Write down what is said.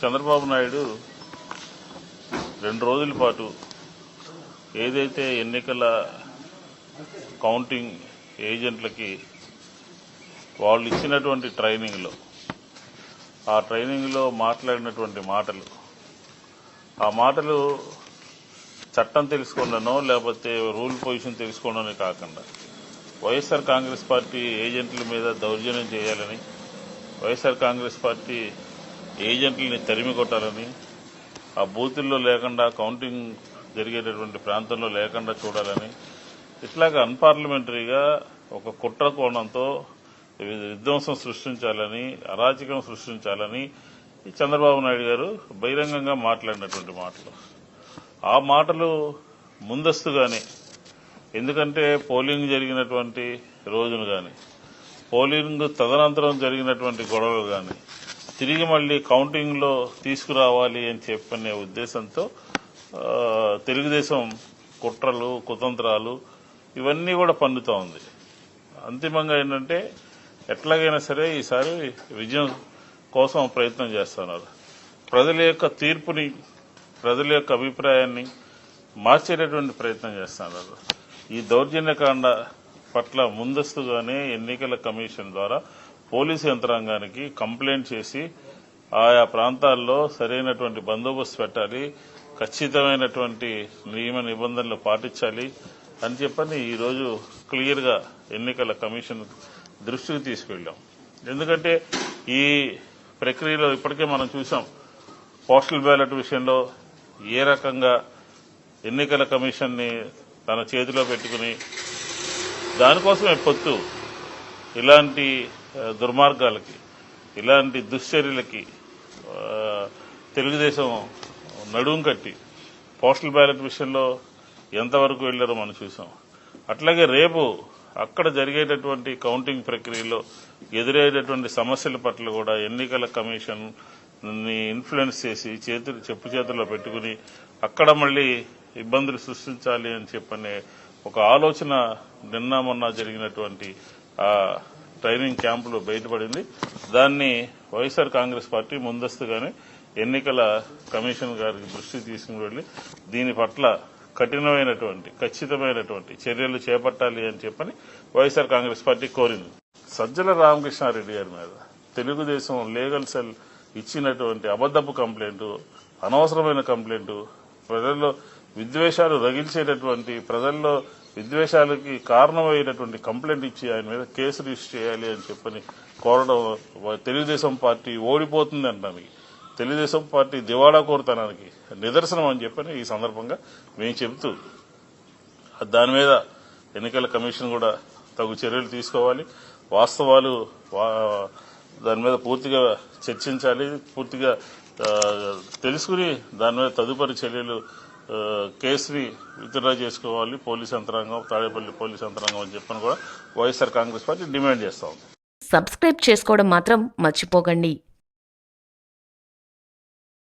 చంద్రబాబు నాయుడు రెండు రోజుల పాటు ఏదైతే ఎన్నికల కౌంటింగ్ ఏజెంట్లకి వాళ్ళు ఇచ్చినటువంటి ట్రైనింగ్లో ఆ ట్రైనింగ్లో మాట్లాడినటువంటి మాటలు ఆ మాటలు చట్టం తెలుసుకోవడానో లేకపోతే రూల్ పొజిషన్ తెలుసుకోవడానో కాకుండా వైఎస్ఆర్ కాంగ్రెస్ పార్టీ ఏజెంట్ల మీద దౌర్జన్యం చేయాలని వైఎస్ఆర్ కాంగ్రెస్ పార్టీ ఏజెంట్లని తరిమి కొట్టాలని ఆ బూతుల్లో లేకుండా కౌంటింగ్ జరిగేటటువంటి ప్రాంతంలో లేకుండా చూడాలని ఇట్లాగా అన్పార్లమెంటరీగా ఒక కుట్ర కోణంతో విధ్వంసం సృష్టించాలని అరాచకం సృష్టించాలని చంద్రబాబు నాయుడు గారు బహిరంగంగా మాట్లాడినటువంటి మాటలు. ఆ మాటలు ముందస్తుగానే ఎందుకంటే పోలింగ్ జరిగినటువంటి రోజును కానీ పోలింగ్ తదనంతరం జరిగినటువంటి గొడవలు కానీ తిరిగి మళ్ళీ కౌంటింగ్లో తీసుకురావాలి అని చెప్పనే ఉద్దేశంతో తెలుగుదేశం కుట్రలు కుతంత్రాలు ఇవన్నీ కూడా పన్నుతూ ఉంది. అంతిమంగా ఏంటంటే ఎట్లాగైనా సరే ఈసారి విజయం కోసం ప్రయత్నం చేస్తున్నారు. ప్రజల యొక్క తీర్పుని ప్రజల యొక్క అభిప్రాయాన్ని మార్చేటటువంటి ప్రయత్నం చేస్తున్నారు. ఈ దౌర్జన్యకాండ పట్ల ముందస్తుగానే ఎన్నికల కమిషన్ ద్వారా పోలీసు యంత్రాంగానికి కంప్లైంట్ చేసి ఆయా ప్రాంతాల్లో సరైనటువంటి బందోబస్తు పెట్టాలి ఖచ్చితమైనటువంటి నియమ నిబంధనలు పాటించాలి అని చెప్పని ఈరోజు క్లియర్గా ఎన్నికల కమిషన్ దృష్టికి తీసుకెళ్ళాం. ఎందుకంటే ఈ ప్రక్రియలో ఇప్పటికే మనం చూసాం పోస్టల్ బ్యాలెట్ విషయంలో ఏ రకంగా ఎన్నికల కమిషన్ని తన చేతిలో పెట్టుకుని దానికోసమే పొత్తు. ఇలాంటి దుర్మార్గాలకి ఇలాంటి దుశ్చర్యలకి తెలుగుదేశం నడుం కట్టి పోస్టల్ బ్యాలెట్ విషయంలో ఎంతవరకు వెళ్ళారో మనం చూసాం. అట్లాగే రేపు అక్కడ జరిగేటటువంటి కౌంటింగ్ ప్రక్రియలో ఎదురయ్యేటటువంటి సమస్యల పట్ల కూడా ఎన్నికల కమిషన్ని ఇన్ఫ్లుయెన్స్ చేసి చేతులు చెప్పు చేతుల్లో పెట్టుకుని అక్కడ మళ్ళీ ఇబ్బందులు సృష్టించాలి అని చెప్పనే ఒక ఆలోచన నిన్న మొన్న జరిగినటువంటి ట్రైనింగ్ క్యాంపులో బయటపడింది. దాన్ని వైఎస్ఆర్ కాంగ్రెస్ పార్టీ ముందస్తుగానే ఎన్నికల కమిషన్ గారికి దృష్టి తీసుకుని వెళ్ళి దీని పట్ల కఠినమైనటువంటి ఖచ్చితమైనటువంటి చర్యలు చేపట్టాలి అని చెప్పని వైఎస్ఆర్ కాంగ్రెస్ పార్టీ కోరింది. సజ్జల రామకృష్ణారెడ్డి గారి మీద తెలుగుదేశం లీగల్ సెల్ ఇచ్చినటువంటి అబద్దపు కంప్లైంట్ అనవసరమైన కంప్లైంట్ ప్రజల్లో విద్వేషాలు రగిల్చేటటువంటి ప్రజల్లో విద్వేషాలకి కారణమైనటువంటి కంప్లైంట్ ఇచ్చి ఆయన మీద కేసు రిజిస్టర్ చేయాలి అని చెప్పని కోరడం తెలుగుదేశం పార్టీ ఓడిపోతుంది అనడానికి తెలుగుదేశం పార్టీ దివాళా కోరుతానానికి నిదర్శనం అని చెప్పని ఈ సందర్భంగా మేము చెబుతూ దాని మీద ఎన్నికల కమిషన్ కూడా తగు చర్యలు తీసుకోవాలి. వాస్తవాలు వా- దాని మీద పూర్తిగా చర్చించాలి పూర్తిగా తెలుసుకుని దాని మీద తదుపరి చర్యలు కేసుని విత్డ్రా చేసుకోవాలి పోలీస్ యంత్రాంగం తాడేపల్లి పోలీస్ యంత్రాంగం అని చెప్పని కూడా వైఎస్ఆర్ కాంగ్రెస్ పార్టీ డిమాండ్ చేస్తా ఉంది. సబ్స్క్రైబ్ చేసుకోవడం మాత్రం మర్చిపోకండి.